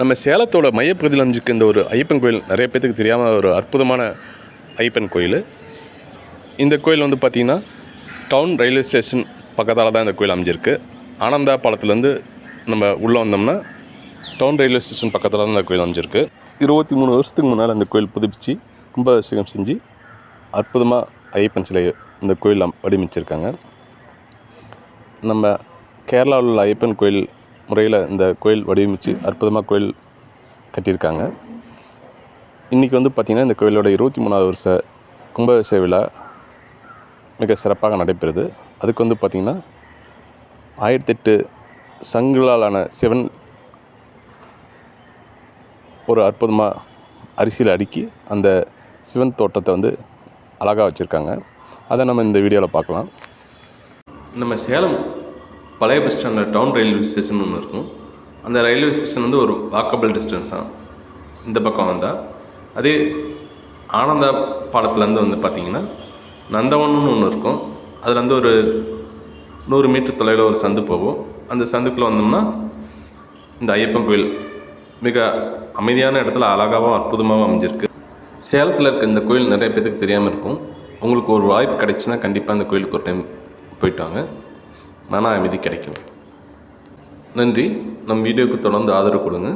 நம்ம சேலத்தோட மையப்பகுதியில் அமைஞ்சிருக்க இந்த ஒரு ஐயப்பன் கோயில் நிறைய பேத்துக்கு தெரியாமல் ஒரு அற்புதமான ஐயப்பன் கோயில். இந்த கோயில் வந்து பார்த்திங்கன்னா டவுன் ரயில்வே ஸ்டேஷன் பக்கத்தால் தான் இந்த கோயில் அமைஞ்சிருக்கு. ஆனந்தா பாலத்துலேருந்து நம்ம உள்ளே வந்தோம்னா டவுன் ரயில்வே ஸ்டேஷன் பக்கத்தில் தான் இந்த கோயில் அமைஞ்சிருக்கு. இருபத்தி மூணு வருஷத்துக்கு முன்னால் அந்த கோயில் புதுப்பிச்சு கும்பாபிஷேகம் செஞ்சு அற்புதமாக ஐயப்பன் சிலை இந்த கோயில் வடிவமைச்சிருக்காங்க. நம்ம கேரளாவில் உள்ள ஐயப்பன் கோயில் முறையில் இந்த கோயில் வடிவமைச்சு அற்புதமாக கோயில் கட்டியிருக்காங்க. இன்றைக்கி வந்து பார்த்திங்கன்னா இந்த கோயிலோட இருபத்தி மூணாவது வருஷ கும்பாபிஷேக விழா மிக சிறப்பாக நடைபெறுது. அதுக்கு வந்து பார்த்திங்கன்னா ஆயிரத்தெட்டு சங்குகளாலான சிவன் ஒரு அற்புதமாக அரிசியில் அடுக்கி அந்த சிவன் தோட்டத்தை வந்து அழகாக வச்சுருக்காங்க. அதை நம்ம இந்த வீடியோவில் பார்க்கலாம். நம்ம சேலம் பழைய பஸ் ஸ்டாண்டில் டவுன் ரயில்வே ஸ்டேஷன் ஒன்று இருக்கும். அந்த ரயில்வே ஸ்டேஷன் வந்து ஒரு வாக்கபிள் டிஸ்டன்ஸ் தான். இந்த பக்கம் வந்தால் அதே ஆனந்தா பாலத்துலேருந்து வந்து பார்த்திங்கன்னா நந்தவனம்னு ஒன்று இருக்கும். அதுலேருந்து ஒரு நூறு மீட்டர் தொலைவில் ஒரு சந்து போகும். அந்த சந்துக்குள்ளே வந்தோம்னா இந்த ஐயப்பன் கோயில் மிக அமைதியான இடத்துல அழகாகவும் அற்புதமாகவும் அமைஞ்சிருக்கு. சேலத்தில் இருக்க இந்த கோயில் நிறைய பேத்துக்கு தெரியாமல் இருக்கும். உங்களுக்கு ஒரு வாய்ப்பு கிடைச்சுன்னா கண்டிப்பாக அந்த கோயிலுக்கு ஒரு டைம் போயிட்டு வாங்க. மன அமைதி கிடைக்கும். நன்றி. நம் வீடியோவுக்கு தொடர்ந்து ஆதரவு கொடுங்க.